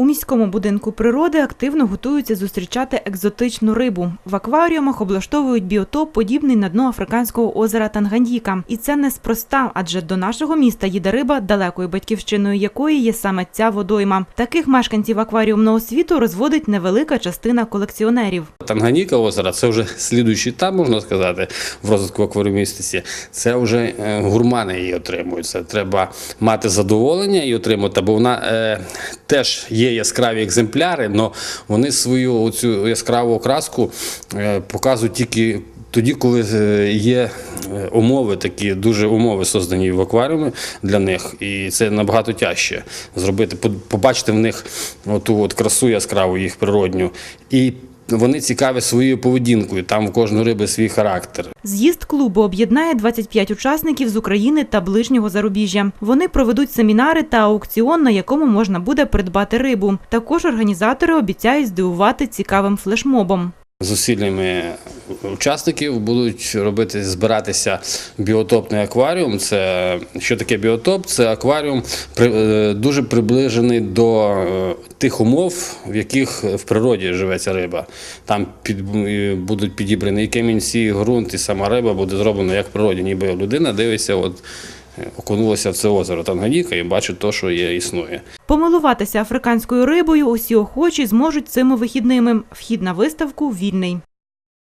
У міському будинку природи активно готуються зустрічати екзотичну рибу. В акваріумах облаштовують біотоп, подібний на дно африканського озера Танганьїка. І це неспроста, адже до нашого міста їде риба, далекою батьківщиною якої є саме ця водойма. Таких мешканців акваріумного світу розводить невелика частина колекціонерів. Танганіка озера це вже слідуючий етап, можна сказати, в розвитку акваріумістиці. Це вже е, гурмани її отримують. Це треба мати задоволення і отримати, бо вона е, теж є яскраві екземпляри, але вони свою цю яскраву окраску е, показують тільки. Тоді, коли е, є е, умови, такі дуже умови создані в акваріумі для них, і це набагато тяжче зробити, по- побачити в них оту от красу яскраву їх природню. І вони цікаві своєю поведінкою. Там у кожної риби свій характер. З'їзд клубу об'єднає 25 учасників з України та ближнього зарубіжжя. Вони проведуть семінари та аукціон, на якому можна буде придбати рибу. Також організатори обіцяють здивувати цікавим флешмобом. Зусиллями учасників будуть робити збиратися біотопний акваріум. Це що таке біотоп? Це акваріум е, дуже приближений до е, тих умов, в яких в природі живе ця риба. Там під, е, будуть підібрані і камінці, і ґрунт, і сама риба буде зроблена як в природі, ніби людина дивиться, от окунулася в це озеро Танганіка і бачить те, що є, існує. Помилуватися африканською рибою усі охочі зможуть цими вихідними. Вхід на виставку вільний.